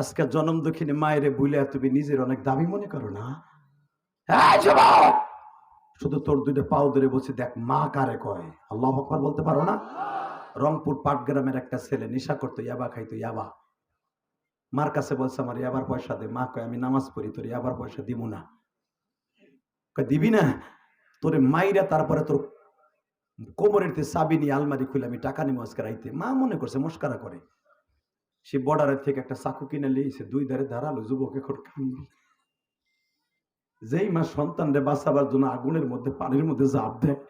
আজকে জনম দক্ষিণে মায়েরে বুলে তুমি নিজের অনেক দাবি মনে করো না? শুধু তোর দুইটা পাও ধরে বসে দেখ মা কারে কয়? আল্লাহ আকবার বলতে পারো না? রংপুর পাটগ্রামের একটা ছেলে নেশা করতো ইয়াবা খাইতো ইয়াবা। মার কাছে বলছে আমার ইয়াবার পয়সা দে। মা কয় আমি নামাজ পড়ি তোর ইয়াবার পয়সা দিব না। দিবি না? তোরে মাইরা তারপরে তোর কোমরের চাবি নিয়ে আলমারি খুলে আমি টাকা নিয়ে মস্কার আইতে মা মনে করছে মস্কারা করে। সে বর্ডারের থেকে একটা চাকু কিনে লিয়েছে দুই ধারে ধারালো যুবক এখন কান্দি যেই মা সন্তানরে বাঁচাবার জন্য আগুনের মধ্যে, পানির মধ্যে জাপ দেয়,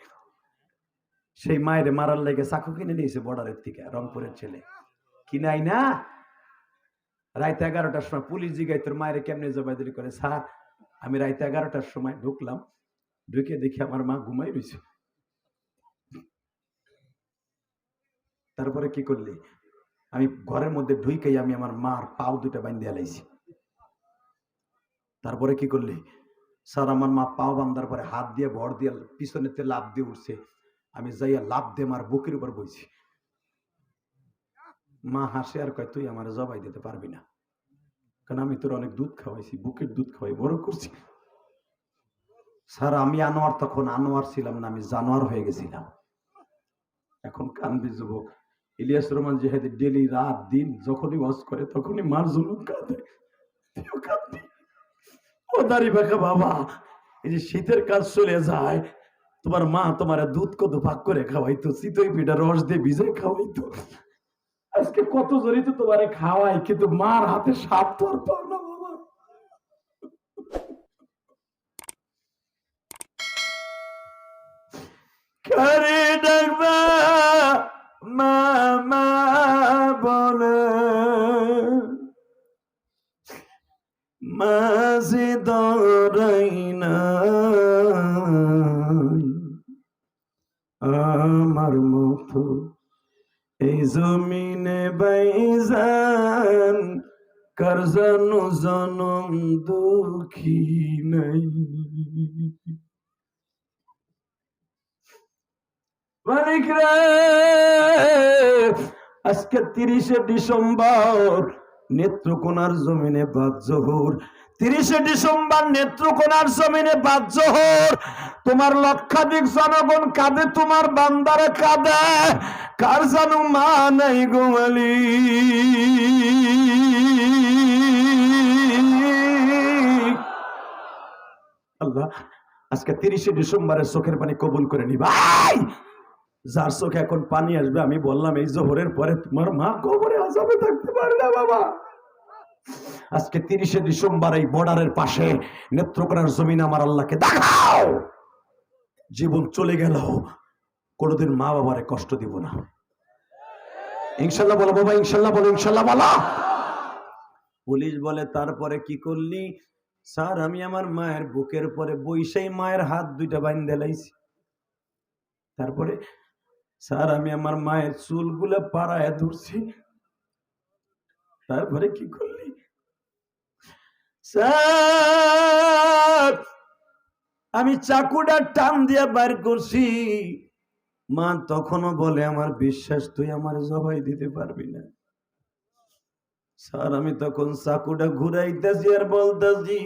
সেই মায়ের মারার লেগে চাকু কিনে নিয়েছে বর্ডারের থেকে, রংপুরের ছেলে। কিনাই না? রাইতে এগারোটার সময় পুলিশ জিগাই তোর মায়ের কেমনে জবাইদারি করে? স্যার, আমি রাইতে এগারোটার সময় ঢুকলাম, ঢুকে দেখি আমার মা ঘুমাই রয়েছে তারপরে কি করলি? আমি ঘরের মধ্যে ঢুইকেই আমি আমার মার পাও দুটা বাইন্দে আলাইছি তারপরে কি করলি? স্যার, আমার মা পাও বান্ধার পরে হাত দিয়ে ভর দিয়ে পিছনেতে লাভ দিয়ে উঠছে। আমি যাইয়া লাভ দিয়ে আমার বুকের উপর বইছি। মা হাসে আর কয়, তুই আমার জবাই দিতে পারবি না। কারণ আমি তোর অনেক দুধ খাওয়াইছি, বুকের দুধ খাওয়াই, বড় করছি। স্যার, আমি আনোয়ার তখন আনোয়ার ছিলাম না, আমি জানোয়ার হয়ে গেছিলাম। এখন কানবি যুবক। ইলিয়াস রহমান যেহেতু ডেলি রাত, দিন যখনই ওয়াজ করে তখনই মার জুলুম কাঁদে। ও দাড়ি বাঁকা বাবা, এই যে শীতের কাজ চলে যায়, তোমার মা তোমার দুধ কত ভাগ করে খাওয়াইতো চিতই পিঠা রস দিয়ে ভিজে খাওয়াইতো। আজকে কত জড়িত তোমারে খাওয়াই, কিন্তু মার হাতে সাপ তো আর পাও না বাবা। কারে ডাকবা? মামা বলে। মাঝে না। আমার মতো এই জমিনে বাইজান কার জানো জনম দুঃখী নাই। আজকে তিরিশে ডিসেম্বর, নেত্রকোনার জমিনে তিরিশে ডিসেম্বর, নেত্রকোনার জমিনে তোমার লক্ষাধিক জনগণ কাঁদে, তোমার বান্দারে কাঁদে। কার জানো মা নাই গোমালি আল্লাহ, আজকে তিরিশে ডিসেম্বরের চোখের পানি কবুল করে নি ভাই যার চোখে এখন পানি আসবে, আমি বললাম, এই জোহরের পরে তোমার মা কবরে আজাবে থাকতে পারে না, বাবা। আজকে তিরিশে ডিসেম্বর এই বর্ডারের পাশে নেত্রকোনার জমিন আমার আল্লাহকে দেখাও। জীবন চলে গেল, কোনোদিন মা বাবারে কষ্ট দিব না। ইনশাল্লাহ বলো, বাবা, ইনশাল্লাহ বলো ইনশাল্লাহ বলো। পুলিশ বলে, তারপরে কি করলি? স্যার, আমি আমার মায়ের বুকের পরে বৈশাই মায়ের হাত দুইটা বাইন্ধে লাইছি। তারপরে স্যার, আমি আমার মায়ের চুলগুলো পাড়ায় ধরছি। তারপরে কি করলি? স্যার, আমি চাকুটা টান দিয়ে বার করছি। মা তখনও বলে, আমার বিশ্বাস, তুই আমার জবাই দিতে পারবি না। স্যার, আমি তখন চাকুটা ঘুরাইতেছি আর বলতেছি,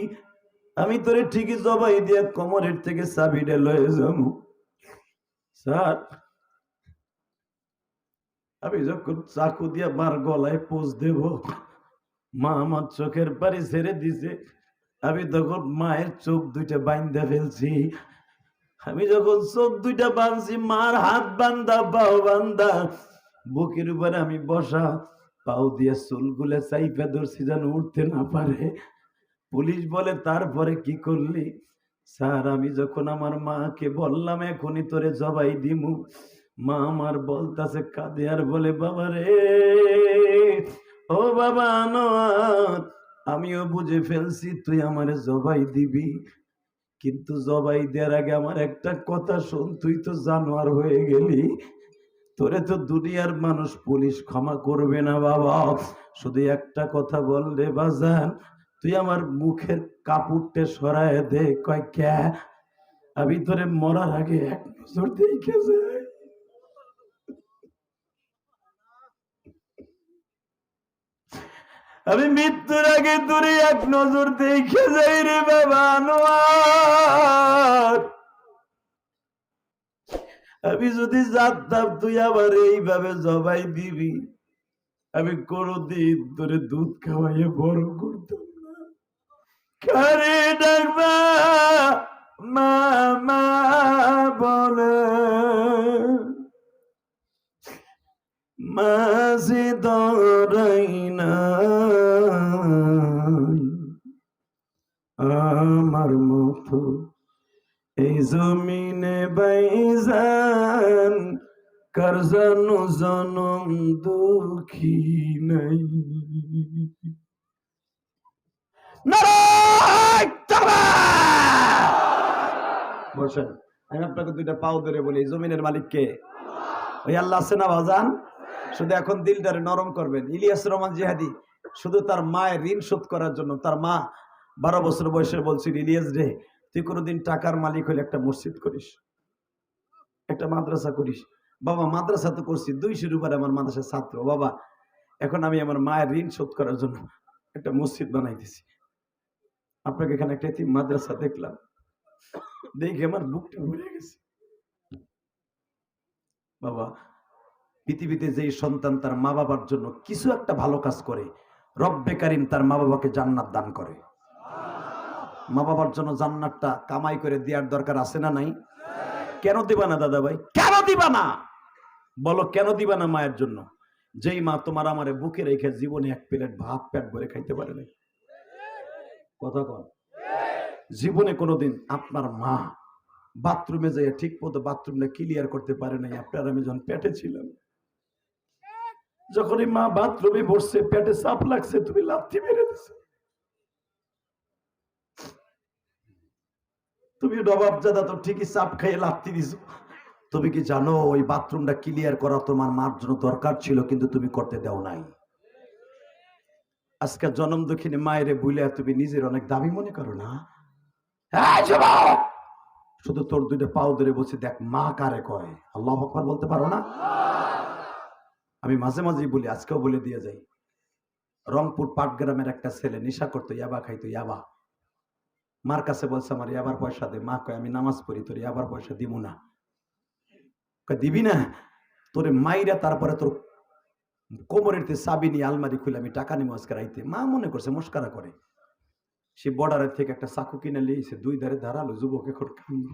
আমি তোরে ঠিকই জবাই দিয়ে কোমরের থেকে চাবিটা লয়ে যাব। স্যার আমি যখন চাকু দিয়ে মার গলায় পোষ দেব, মা আমার চোখের পানি ছেড়ে দিছে। আমি তখন মায়ের চোখ দুইটা বাইন্দা ফেলছি। আমি যখন চোখ দুইটা বাঁধছি, মার হাত বান্ধা পাও বান্ধা বুকের উপরে আমি বসা, পাও দিয়ে চুলগুলো চাইপা ধরছি যেন উঠতে না পারে। পুলিশ বলে, তারপরে কি করলি? স্যার, আমি যখন আমার মাকে বললাম, এখনই তোরে জবাই দিমু। মা আমার বলতাছে কাঁদে আর বলে, বাবা রে, ও বাবা আনোয়ার, আমিও বুঝে ফেলছি তুই আমারে জবাই দিবি। কিন্তু জবাই দেওয়ার আগে আমার একটা কথা শোন, তুই তো জানোয়ার হয়ে গেলি। তোরে তো দুনিয়ার মানুষ পুলিশ ক্ষমা করবে না বাবা। শুধু একটা কথা বল রে বাজান, তুই আমার মুখের কাপড়টা সরায় দে, কয় ক্যা? আমি তোরে মরার আগে এক নজর দেখে যাই। আমি মৃত্যুর আগে দূরে এক নজর দেখে যাই রে বাবা আনোয়ার। আমি যদি জানতাম তুই আবার এইভাবে জবাই দিবি, আমি কোনদিন ধরে দুধ খাওয়াইয়ে বড় করতাম না। কারে ডাকবা মামা বলে। মাঝে দরাই না। আমার মতো। এই জমিনে বাইজান, কার জানো জনম দুঃখী নাই। বসেন, আমি আপনাকে দুইটা পাও ধরে বলি জমিনের মালিককে ওই আল্লাহ আছে না বাজান? শুধু এখন দিলটারে নরম করবেন। ইলিয়াস রহমান জিহাদি, শুধু তার মায়ের ঋণ শোধ করার জন্য, তার মা বারো বছর বয়সে বলছি ইলিয়াস রে, তুই কোনোদিন টাকার মালিক হলে একটা মসজিদ করিস, একটা মাদ্রাসা করিস। বাবা, মাদ্রাসা তো করছি, দুইশোর উপরে আমার মাদ্রাসার ছাত্র। বাবা, এখন আমি আমার মায়ের ঋণ শোধ করার জন্য একটা মসজিদ বানাইতেছি। আপনাকে এখানে একটা মাদ্রাসা দেখলাম। দেখে আমার বুকটা ভরে গেছে। বাবা, পৃথিবীতে যেই সন্তান তার মা বাবার জন্য কিছু একটা ভালো কাজ করে, রব্বে কারিম তার মা বাবাকে জান্নাত দান করে। মা বাবার জন্য জান্নাতটা কামাই করে দেওয়ার দরকার আছে না নাই? কেন দিবা না দাদা ভাই? কেন দিবা না? বলো, কেন দিবা না মায়ের জন্য? যেই মা তোমার আমারে বুকে রেখে জীবনে এক প্লেট ভাত পেট ভরে খাইতে পারে নাই। কথা কন। জীবনে কোনোদিন আপনার মা বাথরুমে যাই ঠিক মতো বাথরুমটা ক্লিয়ার করতে পারে নাই। আপনার আমি যখন পেটে ছিলাম, যখনই মা বাথরুমে বসছে, পেটে চাপ লাগছে, তুমি লাথি মেরে দিছো। তুমি নবাবজাদা, তো ঠিকই চাপ খাইয়ে লাথি দিছো। তুমি কি জানো, ওই বাথরুমটা ক্লিয়ার করা তোমার মার জন্য দরকার ছিল, কিন্তু তুমি করতে দাও নাই। আজকে জনম দক্ষিণে মায়েরে বুলে তুমি নিজের অনেক দামি মনে করো না? শুধু তোর দুইটা পাও ধরে বসে দেখ মা কারে কয়। আল্লাহ আকবার বলতে পারো না? আমি মাঝে মাঝেই বলি, আজকেও বলে দিয়ে যাই। রংপুর পাটগ্রামের একটা ছেলে নেশা করতো, ইয়াবা খাইতো, ইয়াবা। মার কাছে বলছে আমার ইয়াবার পয়সা দে। মা কয়, আমি নামাজ পড়ি, তোর ইয়াবার পয়সা দিব না। দিবি না? তোরে মাইরা তারপরে তোর কোমরের চাবি নিয়ে আলমারি খুলে আমি টাকা নিয়ে আজকে রাইতে। মা মনে করছে মস্কারা করে। সে বর্ডারের থেকে একটা চাকু কিনে লিয়েছে দুই ধারে ধারালো যুবক কান্দ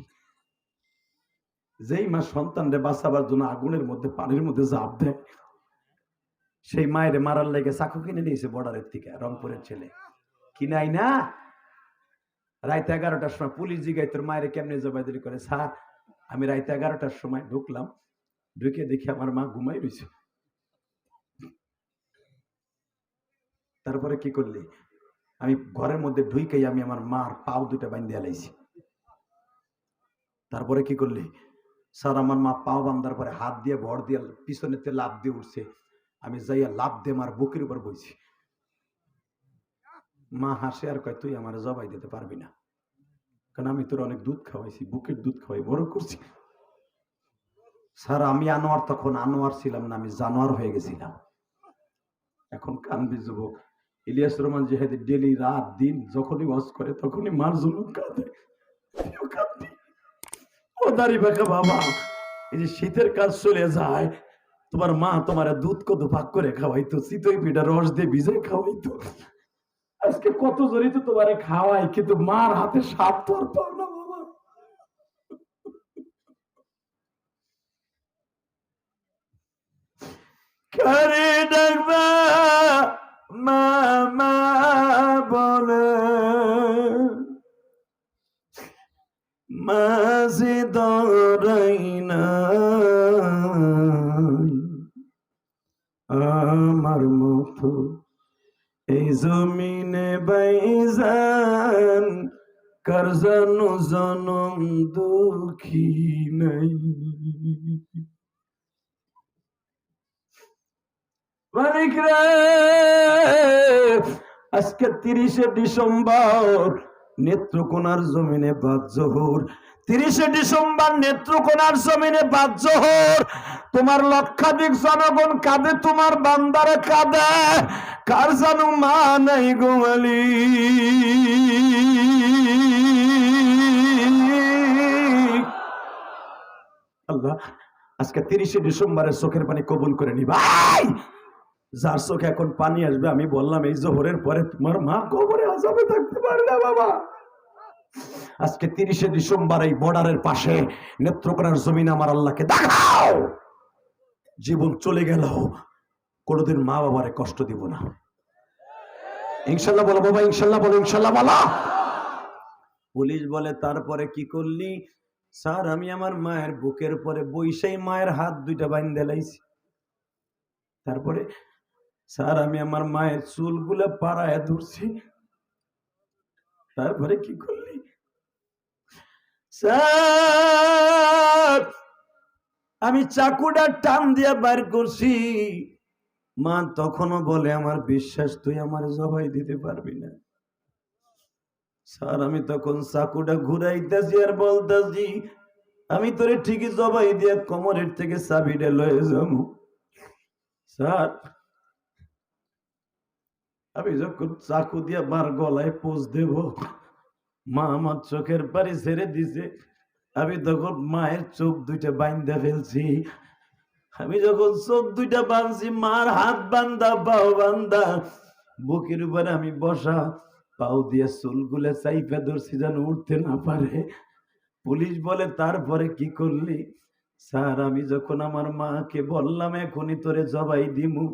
যেই মা সন্তানরে বাঁচাবার জন্য আগুনের মধ্যে, পানির মধ্যে জাপ দেয়, সেই মায়ের মারার লেগে চাকু কিনে নিয়েছে বর্ডারের থেকে, রংপুরের ছেলে। কিনাই না রাত এগারোটার সময় পুলিশ জিগাই তোর মায়ের কেমনে জবাইদারি করে? স্যার, আমি রাত এগারোটার সময় ঢুকলাম, ঢুকে দেখি আমার মা ঘুমাই রয়েছে তারপরে কি করলি? আমি ঘরের মধ্যে ঢুইকেই আমি আমার মার পাও দুটা বাইন্ধে আলাইছি তারপরে কি করলি? স্যার, আমার মা পাও বান্ধার পরে হাত দিয়ে ভর দিয়ে পিছনেতে লাভ দিয়ে উঠছে। আমি যাইয়া লাভ দিয়ে আমার বুকের উপর বইছি। মা হাসে আর কয়, তুই আমার জবাই দিতে পারবি না। কারণ আমি তোর অনেক দুধ খাওয়াইছি, বুকের দুধ খাওয়াই, বড় করছি। স্যার, আমি আনোয়ার তখন আনোয়ার ছিলাম না, আমি জানোয়ার হয়ে গেছিলাম। এখন কানবি যুবক, ইলিয়াস রহমান যেহেতু ডেলি রাত, দিন যখনই ওয়াজ করে তখনই মার জন্য কাঁদে। ও দাড়ি বাঁকা বাবা, এই যে শীতের কাজ চলে যায়, তোমার মা তোমার দুধ কত ভাগ করে খাওয়াইতো, চিতই পিঠা রস দিয়ে ভিজে খাওয়াইতো। আজকে কত জড়িত তোমারে খাওয়াই, কিন্তু মার হাতে স্বাদ তো আর পাও না ডাকবা? মামা বলে। মাঝে দরাই না আমার মতো এই জমিনে বাইজান কার জনম দুঃখী নাই। মালিক রে, আজকে তিরিশে ডিসেম্বর, নেত্রকোনার জমিনে বাদ জহুর। তিরিশে ডিসেম্বর নেত্রকোনার জমিনে বাদ জোহর। তোমার লক্ষাধিক জনগণ কাঁদে, তোমার বান্দারে কাঁদে। কার জানু মা নাই গোয়ালি আল্লাহ, আজকে তিরিশে ডিসেম্বরের চোখের পানি কবুল করে নি ভাই যার চোখে এখন পানি আসবে, আমি বললাম, এই জোহরের পরে তোমার মা কবরে আজাবে থাকতে পারে না, বাবা। আজকে তিরিশে ডিসেম্বর এই বর্ডারের পাশে নেত্রকোনার জমিন আমার আল্লাহকে দেখাও। জীবন চলে গেল, কোনোদিন মা বাবারে কষ্ট দিব না। ইনশাল্লাহ বলো, বাবা, ইনশাল্লাহ বলো ইনশাল্লাহ বলো। পুলিশ বলে, তারপরে কি করলি? স্যার, আমি আমার মায়ের বুকের পরে বৈশাই মায়ের হাত দুইটা বাইন্ধে লাইছি। তারপরে, স্যার, আমি আমার মায়ের চুলগুলো পাড়ায় ধরছি। তারপরে কি করলি? স্যার, আমি চাকুটা টান দিয়ে বার করছি। মা তখনও বলে, আমার বিশ্বাস, তুই আমার জবাই দিতে পারবি না। স্যার, আমি তখন চাকুটা ঘুরাইতেছি আর বলতেছি, আমি তোরে ঠিকই জবাই দিয়ে কোমরের থেকে চাবিটা লয়ে যাব। স্যার, আমি যখন চাকু দিয়ে মার গলায় পোষ দেব মা আমার চোখের পানি ছেড়ে দিছে। আমি তখন মায়ের চোখ দুইটা বাইন্দা ফেলছি। আমি যখন চোখ দুইটা বাঁধছি, মার হাত বান্দা, পাও বান্দা, বুকের উপরে আমি বসা, পাও দিয়ে চুলগুলো চাইপে ধরছি যেন উঠতে না পারে। পুলিশ বলে, তারপরে কি করলি? স্যার, আমি যখন আমার মাকে বললাম, এখনই তোরে জবাই দিমু।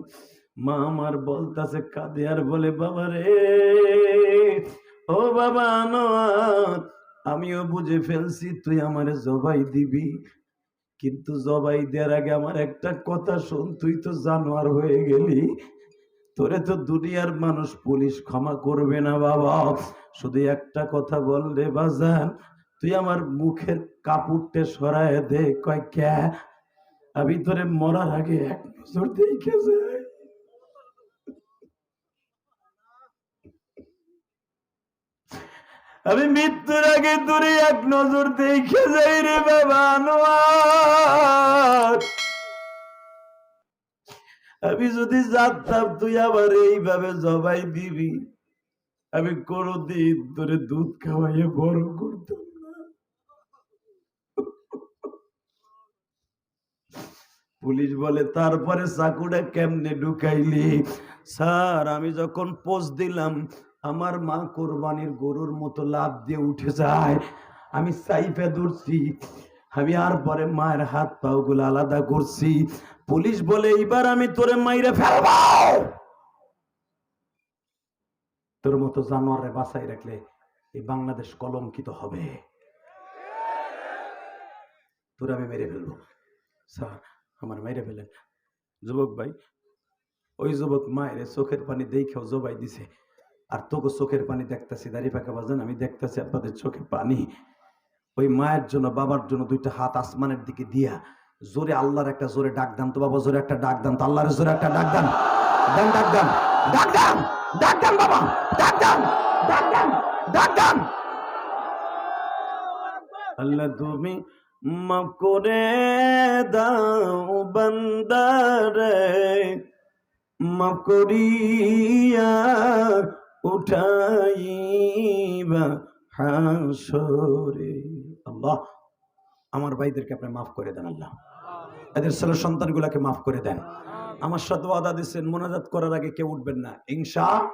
মা আমার বলতাছে, কাঁদে আর বলে বাবা রে ও বাবা আনোয়ার, আমিও বুঝে ফেলছি তুই আমারে জবাই দিবি। কিন্তু জবাই দেওয়ার আগে আমার একটা কথা শোন, তুই তো জানোয়ার হয়ে গেলি। তোরে তো দুনিয়ার মানুষ পুলিশ ক্ষমা করবে না বাবা। শুধু একটা কথা বল রে বাজান, তুই আমার মুখের কাপড়টা সরায় দে, কয় ক্যা? আমি তোরে মরার আগে এক নজর দেখে যাই। আমি মৃত্যুর আগে তোরে এক নজর দেখে যাই রে বাবা আনোয়ার। আমি যদি জানতাম তুই আবার এইভাবে জবাই দিবি, আমি কোনদিন তোরে দুধ খাওয়াইয়ে বড় করতাম পুলিশ বলে, তারপরে চাকুটা কেমনে ঢুকাইলি? স্যার, আমি যখন পোস্ট দিলাম আমার মা কোরবানির গরুর মতো লাভ দিয়ে উঠে যায়। আমি সাইফে ধরছি। আমি আর পরে মায়ের হাত পাও গুলো আলাদা করছি। পুলিশ বলে, এইবার আমি তোরে মাইরে ফেলব! তোর মতো জানোয়ারে বাসাই রাখলে এই বাংলাদেশ কলঙ্কিত হবে। তোর আমি মেরে ফেলব। স্যার, আমার মেরে ফেলেন। যুবক ভাই, ওই যুবক মায়ের চোখের পানি দেখেও জবাই দিছে। আর তোকে চোখের পানি দেখতেছি, দাড়ি পাকা বাজান, আমি দেখতেছি আপনাদের চোখে পানি। ওই মায়ের জন্য, বাবার জন্য দুইটা হাত আসমানের দিকে দিয়া জোরে আল্লাহর একটা জোরে ডাক দান তো বাবা, জোরে একটা ডাক দান তো, আল্লাহর জোরে একটা ডাক দান। দান, ডাক দান ডাক দান ডাক দান বাবা, ডাক দান ডাক দান ডাক দান। আল্লাহ তুমি মাফ করে দাও বান্দারে, মাফ করিয়া উঠাইবা হাসরে। আল্লাহ, আমার ভাইদেরকে আপনি মাফ করে দেন আল্লাহ। এদের ছেলে সন্তানগুলাকে মাফ করে দেন। আমার সাথে আদা দিচ্ছেন মোনাজাত করার আগে কেউ উঠবেন না। ইনশা